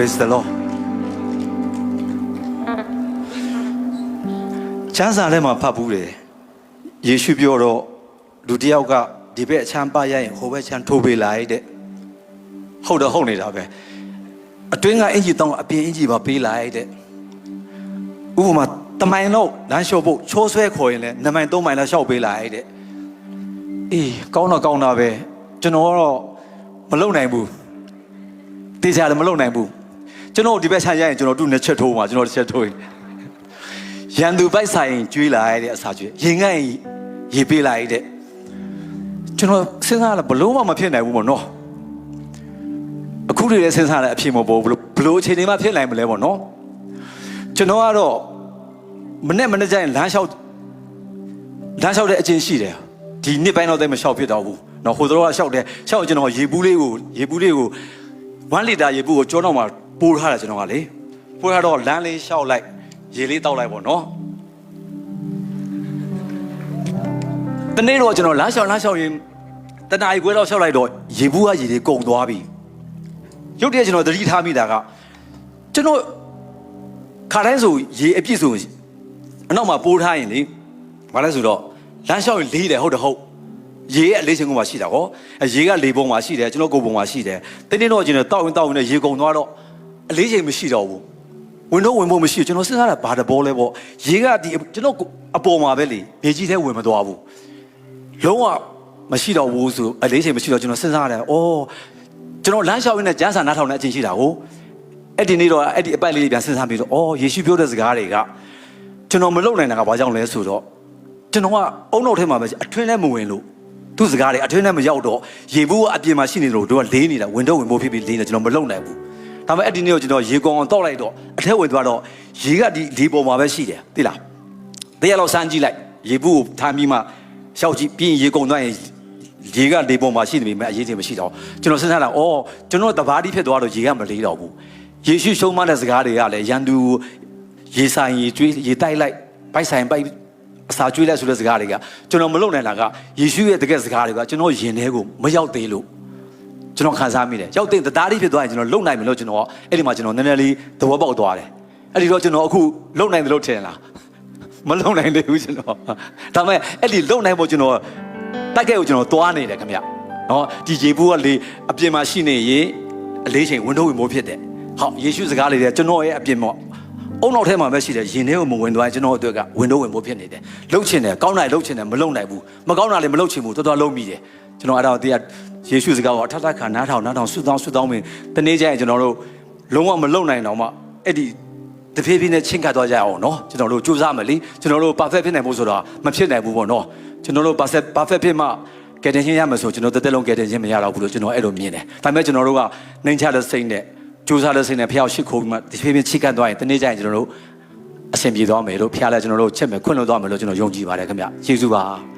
Praise the Lord ချမ်းစာထဲမှာဖတ်ဘူးတယ်ယေရှုပြောတော့လူတစ်ယောက်ကဒီဘက်အချမ်းပါရရင်ဟိုဘက်ချမ်းထိုးပေးလိုက်တဲ့ဟုတ်တော့ဟုတ်နေတာပဲအတွင်းကအင်ဂျီတောင်းအပြင်အင်ဂျီပါပေးလိုက်တဲ့ဥပမာတမိုင်လောက်လမ်းလျှော့ဖို့ချိုးဆွဲခေါ်ရင်လည်း2မိုင်3မိုင်လောက်လျှောက်ပေးလိုက်တဲ့အေးကောင်းတော့ကောင်းတာပဲကျွန်တော်ကတော့မလုံနိုင်ဘူးတေချာလည်းမလုံနိုင်ဘူး ကျွန်တော်ဒီဘက်ချမ်းရရင်ကျွန်တော်တို့နှစ်ချက်ထိုးမှာကျွန်တော်တစ်ချက်ထိုးရင်ရန်သူပိုက်ဆိုင်ကျွေးလာရတဲ့အစာကျွေးရင်ငတ်ရင်ရေပေးလိုက်တဲ့ကျွန်တော်စဉ်းစားလာဘလို့မှမဖြစ်နိုင်ဘူးပေါ့နော်အခုတည်းလည်းစဉ်းစားလာအဖြစ်မပေါ်ဘူးဘလို့ဘလို့အခြေအနေမှဖြစ်နိုင်မလဲပေါ့နော်ကျွန်တော်ကတော့မနဲ့မနဲ့ကျရင်လမ်းလျှောက်လမ်းလျှောက်တဲ့အချင်းရှိတယ်ဒီနှစ်ပိုင်းတော့တိတ်မလျှောက်ဖြစ်တော့ဘူးနော်ဟိုတော့ကလျှောက်တယ်လျှောက်ကျွန်တော်ရေဘူးလေးကိုရေဘူးလေးကို 1လီတာရေဘူးကိုကြောတော့မှပိုးထားတယ်ကျွန်တော်ကလေပိုးထားတော့လမ်းလေးလျှောက်လိုက်ရေလေးတောက်လိုက်ပေါ့နော်တနေ့တော့ကျွန်တော်လမ်းလျှောက်လမ်းလျှောက်ရင်တနားရီခွဲတော့လျှောက်လိုက်တော့ရေဘူးကရေတွေကုန်သွားပြီရုတ်တရက်ကျွန်တော်သတိထားမိတာကကျွန်တော်ခါတိုင်းဆိုရေအပြည့်ဆိုအနောက်မှာပိုးထားရင်လေဘာလဲဆိုတော့လမ်းလျှောက်ရင်လေးတယ်ဟုတ်တယ်ဟုတ် ရေရဲ့အလေးချိန်ကမှရှိတာဟောအဲရေကလေပုံမှာရှိတယ်ကျွန်တော်ကိုယ်ပုံမှာရှိတယ်တနေ့တော့ကျွန်တော်တောက်ရင်တောက်ရင်လည်းရေကုန်သွားတော့အလေးချိန်မရှိတော့ဘူးဝင်တော့ဝင်ဖို့မရှိဘူးကျွန်တော်စဉ်းစားတာဘာတဘောလဲပေါ့ရေကဒီကျွန်တော်အပေါ်မှာပဲလေမြေကြီးထဲဝင်မသွားဘူးလုံးဝမရှိတော့ဘူးဆိုအလေးချိန်မရှိတော့ကျွန်တော်စဉ်းစားရတယ်။အော်ကျွန်တော်လမ်းလျှောက်ရင်းနဲ့ကျန်းစာနားထောင်တဲ့အချိန်ရှိတာကိုအဲ့ဒီနေ့တော့အဲ့ဒီအပိုက်လေးတွေပြန်စဉ်းစားပြီးတော့အော်ယေရှုပြောတဲ့စကားတွေကကျွန်တော်မလုပ်နိုင်တာကဘာကြောင့်လဲဆိုတော့ကျွန်တော်ကအုံနောက်ထဲမှာပဲအတွင်းထဲမဝင်လို့ သူ့စကားတွေအတွင်းထဲမရောက်တော့ရေဘူးကအပြင်မှာရှိနေတယ်လို့တို့ကလေးနေတာဝင်တော့ဝင်ဖို့ဖြစ်ပြီးလေးနေကျွန်တော်မလုပ်နိုင်ဘူး။ဒါပေမဲ့အဲ့ဒီနေ့ကိုကျွန်တော်ရေကောင်အောင်တောက်လိုက်တော့အထက်ဝင်သွားတော့ရေကဒီဒီပေါ်မှာပဲရှိတယ်သိလား။တရားလောက်စမ်းကြည့်လိုက်ရေဘူးကိုထားပြီးမှရှောက်ကြည့်ပြီးရင်ရေကုန်သွားရင်ရေကလေပေါ်မှာရှိနေပြီမဲ့အရေးကြီးမရှိတော့ကျွန်တော်စဉ်းစားတာအော်ကျွန်တော်တဘာတိဖြစ်သွားတော့ရေကမလေးတော့ဘူးယေရှုရှုံးမတဲ့စကားတွေကလည်းရန်သူရေဆိုင်ရေကျွေးရေတိုက်လိုက်ပိုက်ဆိုင်ပိုက် အစာကျွေးလိုက်ဆိုတဲ့စကားတွေကကျွန်တော်မလုပ်နိုင်တာကယေရှုရဲ့တကယ်စကားတွေကကျွန်တော်ယင်ထဲကိုမရောက်သေးလို့ကျွန်တော်ခံစားမိတယ်ရောက်တဲ့တသားတိဖြစ်သွားရင်ကျွန်တော်လုံနိုင်မယ်လို့ကျွန်တော်အဲ့ဒီမှာကျွန်တော်နည်းနည်းလေးသဘောပေါက်သွားတယ်အဲ့ဒီတော့ကျွန်တော်အခုလုံနိုင်တယ်လို့ထင်လားမလုံနိုင်သေးဘူးကျွန်တော်ဒါပေမဲ့အဲ့ဒီလုံနိုင်ဖို့ကျွန်တော်တိုက်ကဲကိုကျွန်တော်သွားနေတယ်ခင်ဗျနော်ဒီရေဘူးကလေအပြင်မှာရှိနေရင်အလေးချိန်ဝင်တော့ဝင်မိုးဖြစ်တယ်ဟောယေရှုစကားလေးတွေကျွန်တော်ရဲ့အပြင်ပေါ့ အုံနောက်ထဲမှာပဲရှိတယ်ရင်ထဲကိုမဝင်သွားရင်ကျွန်တော်အတွက်ကဝင်တော့ဝင်မိုးဖြစ်နေတယ်လှုပ်ချင်တယ်ကောင်းတာလှုပ်ချင်တယ်မလုံနိုင်ဘူးမကောင်းတာလည်းမလှုပ်ချင်ဘူးတော်တော်လုံးမိတယ်ကျွန်တော်အဲ့ဒါကိုတရားယေရှုစကားကိုအထက်ထက်ခါနားထောင်နားထောင်ဆုတောင်းဆုတောင်းမင်းတနေ့ကျရင်ကျွန်တော်တို့လုံးဝမလုံနိုင်တော့မှအဲ့ဒီတဖြည်းဖြည်းနဲ့ချင်းကပ်သွားကြအောင်နော်ကျွန်တော်တို့ကြိုးစားမယ်လीကျွန်တော်တို့ perfect ဖြစ်နိုင်ဖို့ဆိုတော့မဖြစ်နိုင်ဘူးပေါ့နော်ကျွန်တော်တို့ perfect perfect ဖြစ်မှကယ်တင်ခြင်းရမယ်ဆိုကျွန်တော်တက်တက်လုံးကယ်တင်ခြင်းမရတော့ဘူးလို့ကျွန်တော်အဲ့လိုမြင်တယ်ဒါပေမဲ့ကျွန်တော်တို့ကနှိမ်ချတဲ့စိတ်နဲ့ ကြိုးစားတဲ့စိတ်နဲ့ဖျောက်ရှိခိုးပြီးမှတဖြည်းဖြည်းချင်းကပ်သွားရင်တနေ့ကျရင်ကျွန်တော်တို့အဆင်ပြေသွားမယ်လို့ဖျားလဲကျွန်တော်တို့ချက်မယ်ခွင့်လွှတ်သွားမယ်လို့ကျွန်တော်ယုံကြည်ပါတယ်ခင်ဗျယေရှုပါ